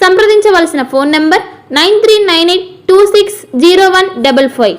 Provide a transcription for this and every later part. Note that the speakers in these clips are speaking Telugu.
సంప్రదించవలసిన phone number nine three nine eight two six zero one double five.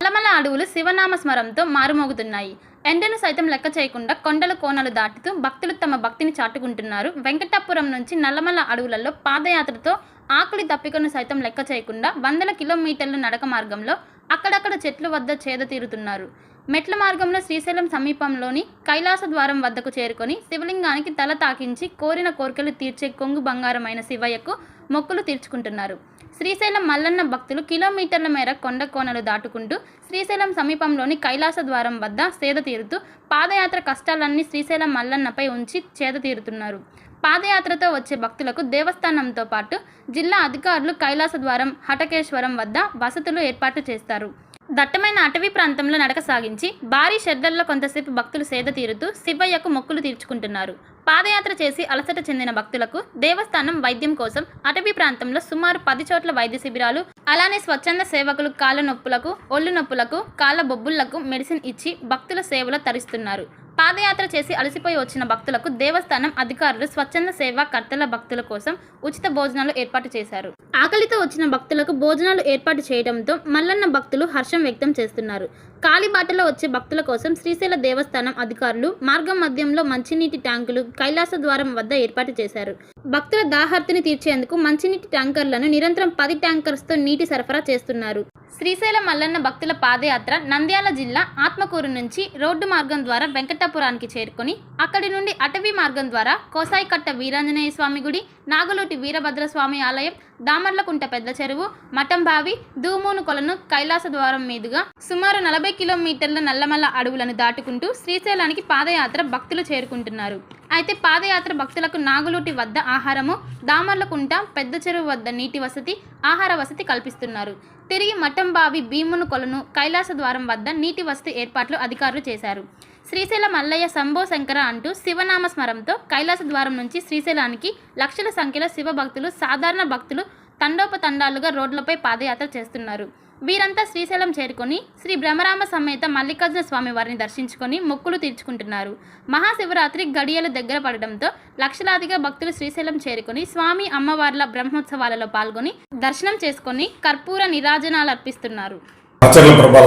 Nallamala అడవులు శివనామ స్మరంతో మారుమోగుతున్నాయి. ఎండను సైతం లెక్క చేయకుండా కొండల కోనలు దాటుతూ భక్తులు తమ భక్తిని చాటుకుంటున్నారు. వెంకటాపురం నుంచి నల్లమల అడవులలో పాదయాత్రతో ఆకలి తప్పికను సైతం లెక్క చేయకుండా వందల కిలోమీటర్ల నడక మార్గంలో అక్కడక్కడ చెట్ల వద్ద చేద తీరుతున్నారు. మెట్ల మార్గంలో శ్రీశైలం సమీపంలోని కైలాస ద్వారం వద్దకు చేరుకొని శివలింగానికి తల తాకించి కోరిన కోరికలు తీర్చే కొంగు బంగారమైన శివయ్యకు మొక్కులు తీర్చుకుంటున్నారు. శ్రీశైలం మల్లన్న భక్తులు కిలోమీటర్ల మేర కొండ కోనలు దాటుకుంటూ శ్రీశైలం సమీపంలోని కైలాస ద్వారం వద్ద సేద తీరుతూ పాదయాత్ర కష్టాలన్నీ శ్రీశైలం మల్లన్నపై ఉంచి చేద తీరుతున్నారు. పాదయాత్రతో వచ్చే భక్తులకు దేవస్థానంతో పాటు జిల్లా అధికారులు కైలాస ద్వారం హటకేశ్వరం వద్ద వసతులు ఏర్పాటు చేస్తారు. దట్టమైన అటవీ ప్రాంతంలో నడక సాగించి భారీ శ్రద్ధల్లో కొంతసేపు భక్తులు సేద తీరుతూ శివయ్యకు మొక్కులు తీర్చుకుంటున్నారు. పాదయాత్ర చేసి అలసట చెందిన భక్తులకు దేవస్థానం వైద్యం కోసం అటవీ ప్రాంతంలో సుమారు పది చోట్ల వైద్య శిబిరాలు అలానే స్వచ్ఛంద సేవకులు కాళ్ళ నొప్పులకు ఒళ్ళు నొప్పులకు కాళ్ళ బొబ్బుళ్ళకు మెడిసిన్ ఇచ్చి భక్తుల సేవలో తరిస్తున్నారు. పాదయాత్ర చేసి అలసిపోయి వచ్చిన భక్తులకు దేవస్థానం అధికారులు స్వచ్ఛంద సేవా కర్తల భక్తుల కోసం ఉచిత భోజనాలు ఏర్పాటు చేశారు. ఆకలితో వచ్చిన భక్తులకు భోజనాలు ఏర్పాటు చేయడంతో మల్లన్న భక్తులు హర్షం వ్యక్తం చేస్తున్నారు. కాలిబాటలో వచ్చే భక్తుల కోసం శ్రీశైల దేవస్థానం అధికారులు మార్గం మధ్యంలో మంచినీటి ట్యాంకులు కైలాస ద్వారం వద్ద ఏర్పాటు చేశారు. భక్తుల దాహార్తిని తీర్చేందుకు మంచినీటి ట్యాంకర్లను నిరంతరం పది ట్యాంకర్స్తో నీటి సరఫరా చేస్తున్నారు. శ్రీశైలం మల్లన్న భక్తుల పాదయాత్ర నంద్యాల జిల్లా ఆత్మకూరు నుంచి రోడ్డు మార్గం ద్వారా వెంకటాపురానికి చేరుకొని అక్కడి నుండి అటవీ మార్గం ద్వారా కోసాయికట్ట వీరాంజనేయ స్వామి గుడి నాగలోటి వీరభద్ర స్వామి ఆలయం దామర్లకుంట పెద్ద చెరువు మఠంబావి దూమూను కొలను కైలాస ద్వారం మీదుగా సుమారు నలభై కిలోమీటర్ల నల్లమల్ల అడవులను దాటుకుంటూ శ్రీశైలానికి పాదయాత్ర భక్తులు చేరుకుంటున్నారు. అయితే పాదయాత్ర భక్తులకు నాగులూటి వద్ద ఆహారము దామర్లకుంట పెద్ద చెరువు వద్ద నీటి వసతి ఆహార వసతి కల్పిస్తున్నారు. తిరిగి మఠంబావి భీమును కొలను కైలాస ద్వారం వద్ద నీటి వసతి ఏర్పాట్లు అధికారులు చేశారు. శ్రీశైల మల్లయ్య శంభో శంకర అంటూ శివనామ స్మరంతో కైలాస ద్వారం నుంచి శ్రీశైలానికి లక్షల సంఖ్యలో శివ భక్తులు సాధారణ భక్తులు తండోపతండాలుగా రోడ్లపై పాదయాత్ర చేస్తున్నారు. వీరంతా శ్రీశైలం చేరుకొని శ్రీ బ్రహ్మరామ సమేత మల్లికార్జున స్వామి వారిని దర్శించుకొని మొక్కులు తీర్చుకుంటున్నారు. మహాశివరాత్రి గడియలు దగ్గర పడడంతో లక్షలాదిగా భక్తులు శ్రీశైలం చేరుకొని స్వామి అమ్మవార్ల బ్రహ్మోత్సవాలలో పాల్గొని దర్శనం చేసుకొని కర్పూర నిరాజనాలు అర్పిస్తున్నారు.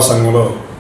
సంఘంలో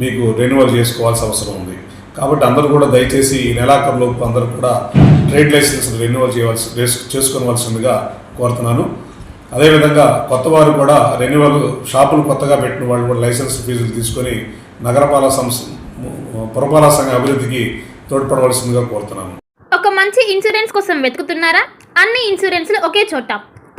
మీకు రెన్యువల్ చేసుకోవాల్సిన అవసరం ఉంది. కాబట్టి అందరూ కూడా దయచేసి ఈ నెలాఖరులోపు అందరూ కూడా ట్రేడ్ లైసెన్స్ రెన్యువల్ చేయవలసి చేసుకోవలసిందిగా చేసుకోవాల్సిందిగా కోరుతున్నాను. అదేవిధంగా కొత్త వారు కూడా రెన్యువల్ షాపులు కొత్తగా పెట్టిన వాళ్ళు కూడా లైసెన్స్ ఫీజులు తీసుకొని నగరపాలక సంస్థ పురపాలక సంఘ అభివృద్ధికి తోడ్పడవలసిందిగా కోరుతున్నాను. ఒక మంచి ఇన్సూరెన్స్ కోసం వెతుకుతున్నారా? అన్ని ఇన్సూరెన్స్లు ఒకే చోట.